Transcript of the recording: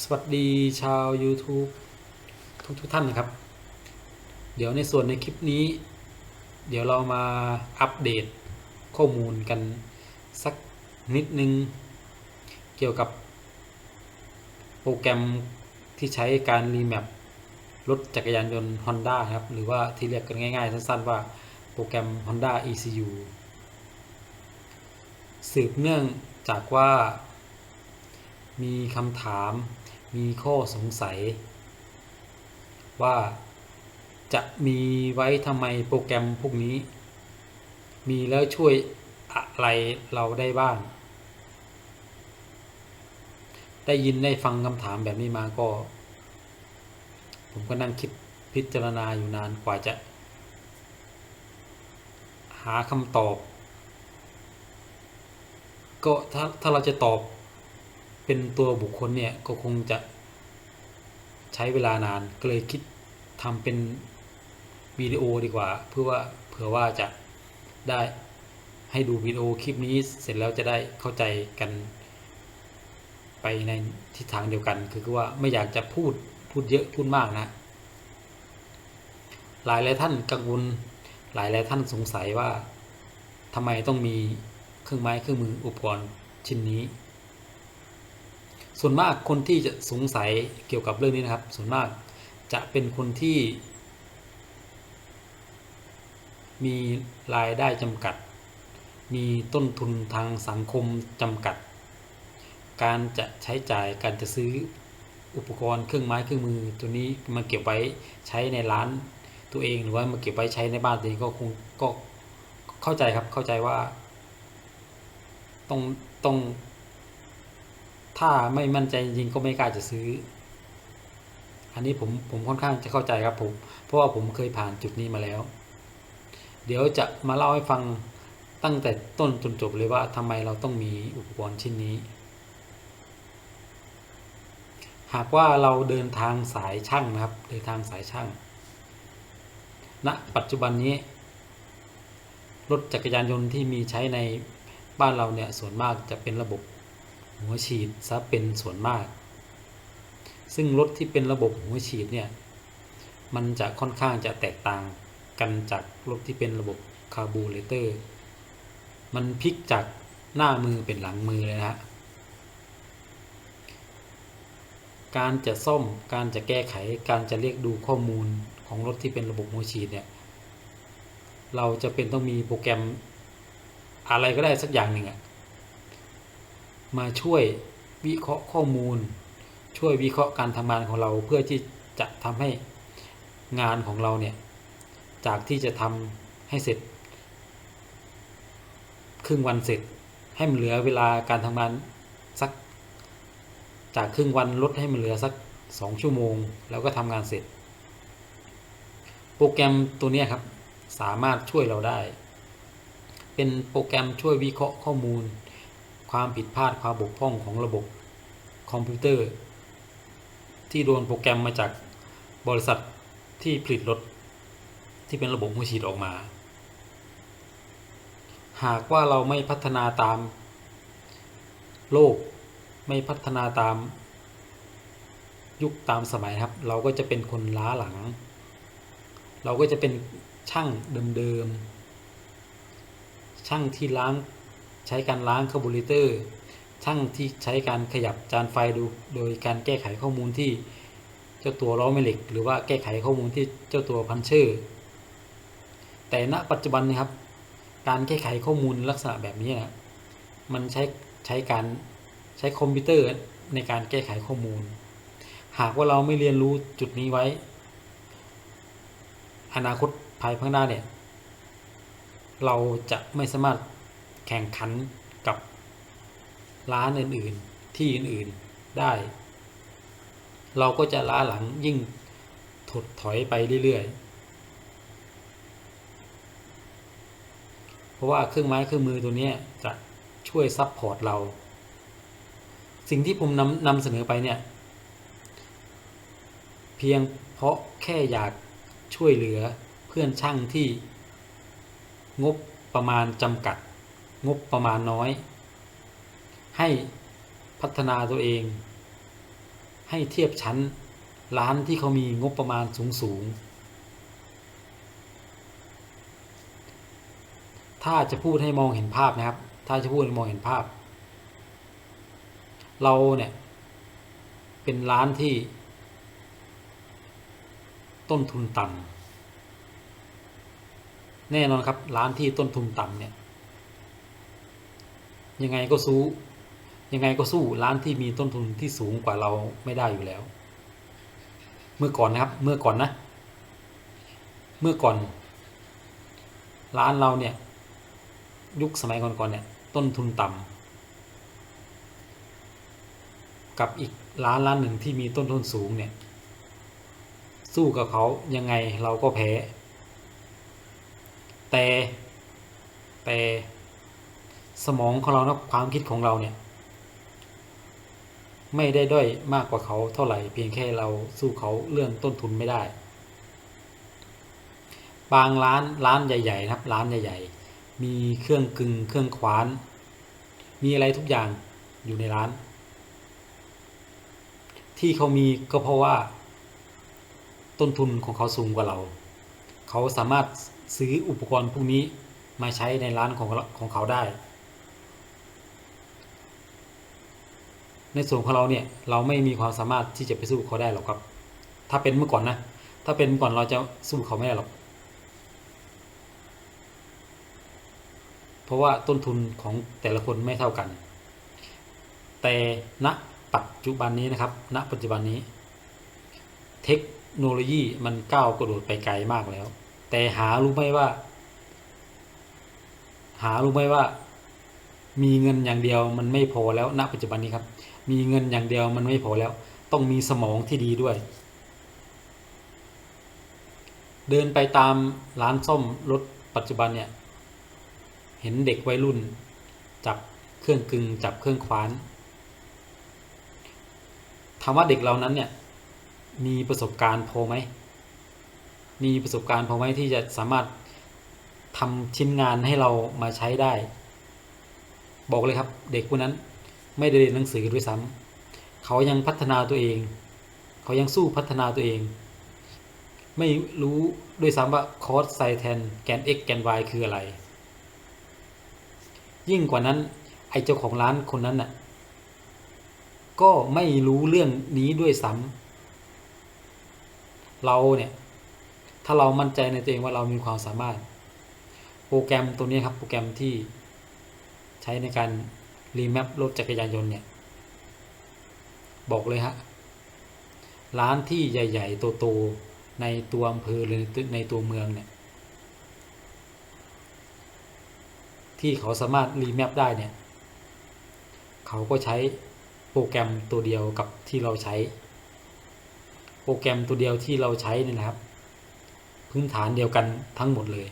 สวัสดีชาว YouTube ทุกทุกท่านนะครับ เดี๋ยวในส่วนในคลิปนี้ เดี๋ยวเรามาอัปเดตข้อมูลกันสักนิดนึง เกี่ยวกับโปรแกรมที่ใช้การรีแมปรถจักรยานยนต์ Honda ครับ หรือว่าที่เรียกกันง่ายๆ สั้นๆ ว่าโปรแกรม Honda ECU สืบเนื่องจากว่ามีคำถาม มีข้อสงสัย ว่าจะมีไว้ทำไมโปรแกรมพวกนี้ มีแล้วช่วยอะไรเราได้บ้าง ได้ยินได้ฟังคำถามแบบนี้มาก็ ผมก็นั่งคิดพิจารณาอยู่นานกว่าจะ หาคำตอบ ก็ถ้าถ้าเราจะตอบ เป็นตัวบุคคลเนี่ยก็คงจะใช้เวลานานก็เลยคิดทำเป็นวิดีโอดีกว่า เพื่อว่าเผื่อว่าจะได้ให้ดูวิดีโอคลิปนี้เสร็จแล้วจะได้เข้าใจกันไปในทิศทางเดียวกัน คือว่าไม่อยากจะพูดพูดเยอะพูดมากนะ หลายหลายท่านกังวลหลายหลายท่านสงสัยว่าทำไมต้องมีเครื่องไม้เครื่องมืออุปกรณ์ชิ้นนี้ ส่วนมากคนที่จะสงสัยเกี่ยวกับเรื่องนี้นะครับ ส่วนมากจะเป็นคนที่ มีรายได้จำกัด มีต้นทุนทางสังคมจำกัด การจะใช้จ่ายการจะซื้ออุปกรณ์เครื่องไม้เครื่องมือตัวนี้มาเก็บไว้ใช้ในร้านตัวเองหรือว่ามาเก็บไว้ใช้ในบ้านตัวเองก็คงก็เข้าใจครับเข้าใจว่า ต้องต้อง ถ้าไม่มั่นใจจริงก็ไม่กล้าจะซื้อ อันนี้ผมผมค่อนข้างจะเข้าใจครับผม เพราะว่าผมเคยผ่านจุดนี้มาแล้ว เดี๋ยวจะมาเล่าให้ฟังตั้งแต่ต้นจนจบเลยว่าทำไมเราต้องมีอุปกรณ์ชิ้นนี้ หากว่าเราเดินทางสายช่างนะครับ เดินทางสายช่างณปัจจุบันนี้รถจักรยานยนต์ที่มีใช้ในบ้านเราเนี่ยส่วนมากจะเป็นระบบ หัวฉีดซะเป็นส่วนมาก ซึ่งรถที่เป็นระบบหัวฉีดเนี่ย มันจะค่อนข้างจะแตกต่างกันจากรถที่เป็นระบบคาร์บูเรเตอร์ มันพลิกจากหน้ามือเป็นหลังมือเลยนะฮะ การจะซ่อม การจะแก้ไข การจะเรียกดูข้อมูลของรถที่เป็นระบบหัวฉีดเนี่ย เราจะเป็นต้องมีโปรแกรมอะไรก็ได้สักอย่างหนึ่งอะ มาช่วยวิเคราะห์ข้อมูล ช่วยวิเคราะห์การทำงานของเราเพื่อที่จะทำให้งานของเราเนี่ยจากที่จะทำให้เสร็จ ครึ่งวันเสร็จให้มันเหลือเวลาการทำงานสัก จากครึ่งวันลดให้มันเหลือสักสองชั่วโมง แล้วก็ทำงานเสร็จ โปรแกรมตัวนี้ครับสามารถช่วยเราได้ เป็นโปรแกรมช่วยวิเคราะห์ข้อมูล ความผิดพลาดความบกพร่องของระบบคอมพิวเตอร์ ที่โดนโปรแกรมมาจากบริษัทที่ผลิตรถที่เป็นระบบหัวฉีดออกมา หากว่าเราไม่พัฒนาตาม โลกไม่พัฒนาตาม ยุคตามสมัยครับ เราก็จะเป็นคนล้าหลัง เราก็จะเป็นช่างเดิมๆช่างที่ล้าง ใช้การล้างคาร์บูเรเตอร์ช่างที่ใช้การขยับจานไฟดู โดยการแก้ไขข้อมูลที่เจ้าตัวล้อแม่เหล็ก หรือว่าแก้ไขข้อมูลที่เจ้าตัวพันเชอร์ แต่ณปัจจุบันนะครับ การแก้ไขข้อมูลลักษณะแบบนี้นะมันใช้ใช้การใช้คอมพิวเตอร์ในการแก้ไขข้อมูล หากว่าเราไม่เรียนรู้จุดนี้ไว้ อนาคตภายภาคหน้าเนี่ย เราจะไม่สามารถ แข่งขันกับร้านอื่นๆ ที่อื่นๆได้ เราก็จะล้าหลังยิ่งถดถอยไปเรื่อยๆ เพราะว่าเครื่องไม้เครื่องมือตัวนี้จะช่วยซับพอร์ตเรา สิ่งที่ผมนำนำเสนอไปเนี่ย เพียงเพราะแค่อยากช่วยเหลือเพื่อนช่างที่งบประมาณจำกัด งบประมาณน้อย ให้พัฒนาตัวเอง ให้เทียบชั้นร้านที่เขามีงบประมาณสูงสูงถ้าจะพูดให้มองเห็นภาพนะครับ ถ้าจะพูดให้มองเห็นภาพ เราเนี่ย เป็นร้านที่ ต้นทุนต่ำแน่นอนครับร้านที่ต้นทุนต่ำเนี่ย ยังไงก็สู้ ยังไงก็สู้ร้านที่มีต้นทุนที่สูงกว่าเราไม่ได้อยู่แล้ว เมื่อก่อนนะครับ เมื่อก่อนนะ เมื่อก่อน ร้านเราเนี่ย ยุคสมัยก่อนๆเนี่ย ต้นทุนต่ำกับอีกร้านร้านหนึ่งที่มีต้นทุนสูงเนี่ย สู้กับเขายังไงเราก็แพ้ แต่แต่ สมองของเรานะความคิดของเราเนี่ย ไม่ได้ด้อยมากกว่าเขาเท่าไหร่ เพียงแค่เราสู้เขาเรื่องต้นทุนไม่ได้ บางร้านร้านใหญ่ๆนะครับร้านใหญ่ ๆ มีเครื่องกึ่งเครื่องขวาน มีอะไรทุกอย่างอยู่ในร้าน ที่เขามีก็เพราะว่า ต้นทุนของเขาสูงกว่าเรา เขาสามารถซื้ออุปกรณ์พวกนี้มาใช้ในร้านของของเขาได้ ในส่วนของเราเนี่ยเราไม่มีความสามารถที่จะไปสู้เขาได้หรอกครับ ถ้าเป็นเมื่อก่อนนะ ถ้าเป็นเมื่อก่อนเราจะสู้เขาไม่ได้หรอก เพราะว่าต้นทุนของแต่ละคนไม่เท่ากัน แต่ณปัจจุบันนี้นะครับ ณ ปัจจุบันนี้ เทคโนโลยีมันก้าวกระโดดไปไกลมากแล้ว แต่หารู้ไหมว่า หารู้ไหมว่า มีเงินอย่างเดียวมันไม่พอแล้วณปัจจุบันนี้ครับ มีเงินอย่างเดียวมันไม่พอแล้ว ต้องมีสมองที่ดีด้วย เดินไปตามร้านซ่อมรถปัจจุบันเนี่ย เห็นเด็กวัยรุ่น จับเครื่องกึ่งจับเครื่องคว้านถามว่าเด็กเหล่านั้นเนี่ย มีประสบการณ์พอไหม มีประสบการณ์พอไหมที่จะสามารถทำชิ้นงานให้เรามาใช้ได้ บอกเลยครับ เด็กพวกนั้น ไม่ได้เรียนหนังสือด้วยซ้ำเขายังพัฒนาตัวเอง เขายังสู้พัฒนาตัวเอง ไม่รู้ด้วยซ้ำว่าคอสไซแทนแกน x แกน y คืออะไร ยิ่งกว่านั้นไอเจ้าของร้านคนนั้นน่ะก็ไม่รู้เรื่องนี้ด้วยซ้ำเราเนี่ย ถ้าเรามั่นใจในตัวเองว่าเรามีความสามารถ โปรแกรมตัวนี้ครับ โปรแกรมที่ใช้ในการ รีแมปรถจักรยานยนต์เนี่ย บอกเลยฮะ ร้านที่ใหญ่ ๆ โตๆในตัวอำเภอหรือในตัวเมืองเนี่ย ที่เขาสามารถรีแมปได้เนี่ย เขาก็ใช้โปรแกรมตัวเดียวกับที่เราใช้ โปรแกรมตัวเดียวที่เราใช้นี่นะครับ พื้นฐานเดียวกันทั้งหมดเลย